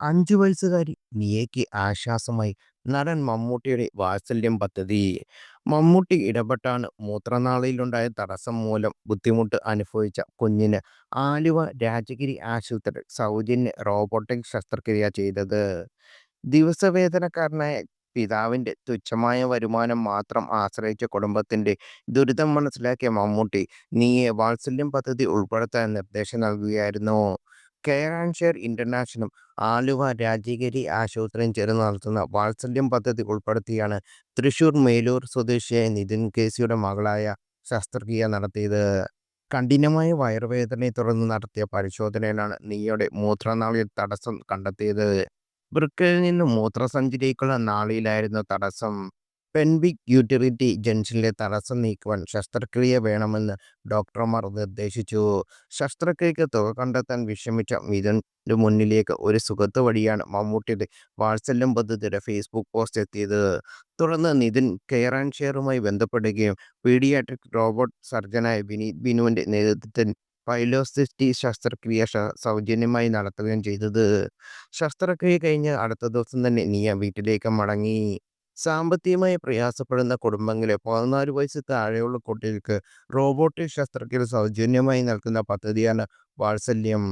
അഞ്ചു വയസ്സുകാരി നിയയ്ക്ക് ആശ്വാസമായി നടൻ മമ്മൂട്ടിയുടെ വാത്സല്യം പദ്ധതി. മമ്മൂട്ടി ഇടപെട്ടാണ് മൂത്രനാളിയിലുണ്ടായ തടസ്സം മൂലം ബുദ്ധിമുട്ട് അനുഭവിച്ച കുഞ്ഞിന് ആലുവ രാജഗിരി ആശുപത്രി സൗജന്യ റോബോട്ടിക് ശസ്ത്രക്രിയ ചെയ്തത്. ദിവസവേതനക്കാരനായ പിതാവിന്റെ തുച്ഛമായ വരുമാനം മാത്രം ആശ്രയിച്ച കുടുംബത്തിന്റെ ദുരിതം മനസ്സിലാക്കിയ മമ്മൂട്ടി നീയെ വാത്സല്യം പദ്ധതി ഉൾപ്പെടുത്താൻ നിർദ്ദേശം നൽകുകയായിരുന്നു. കെയർ ആൻഡ് ഷെയർ ഇന്റർനാഷണലും ആലുവ രാജഗിരി ആശുപത്രിയും ചേർന്ന് നടത്തുന്ന വാത്സല്യം പദ്ധതി ഉൾപ്പെടുത്തിയാണ് തൃശൂർ മേലൂർ സ്വദേശിയായ നിതിൻ കേസിയുടെ മകളായ ശസ്ത്രക്രിയ നടത്തിയത്. കഠിനമായ വയറുവേദനയെ തുടർന്ന് നടത്തിയ പരിശോധനയിലാണ് നീയുടെ മൂത്രനാളിയിൽ തടസ്സം കണ്ടെത്തിയത്. വൃക്കയിൽ നിന്ന് മൂത്രസഞ്ചിയിലേക്കുള്ള നാളിയിലായിരുന്നു തടസ്സം. പെൽവിക് യൂട്ടിലിറ്റി ജംഗ്ഷനിലെ തടസ്സം നീക്കുവാൻ ശസ്ത്രക്രിയ വേണമെന്ന് ഡോക്ടർമാർ നിർദ്ദേശിച്ചു. ശസ്ത്രക്രിയയ്ക്ക് തുക കണ്ടെത്താൻ വിഷമിച്ച മിഥുന്റെ മുന്നിലേക്ക് ഒരു സുഖത്ത് വഴിയാണ് മമ്മൂട്ടിയുടെ വാത്സല്യം പദ്ധതിയുടെ ഫേസ്ബുക്ക് പോസ്റ്റ് എത്തിയത്. തുടർന്ന് നിതിൻ കെയർ ആൻഡ് ഷെയറുമായി ബന്ധപ്പെടുകയും പീഡിയാട്രിക് റോബോട്ട് സർജനായ വിനീത് ബിനുവിന്റെ നേതൃത്വത്തിൽ പൈലോസിസ്റ്റി ശസ്ത്രക്രിയ സൗജന്യമായി നടത്തുകയും ചെയ്തത്. ശസ്ത്രക്രിയ കഴിഞ്ഞ് അടുത്ത ദിവസം തന്നെ നിയ വീട്ടിലേക്ക് മടങ്ങി. സാമ്പത്തികമായി പ്രയാസപ്പെടുന്ന കുടുംബങ്ങളെ പതിനാല് വയസ്സ് താഴെയുള്ള കുട്ടികൾക്ക് റോബോട്ടിക് ശസ്ത്രക്രിയ സൗജന്യമായി നൽകുന്ന പദ്ധതിയാണ് വാത്സല്യം.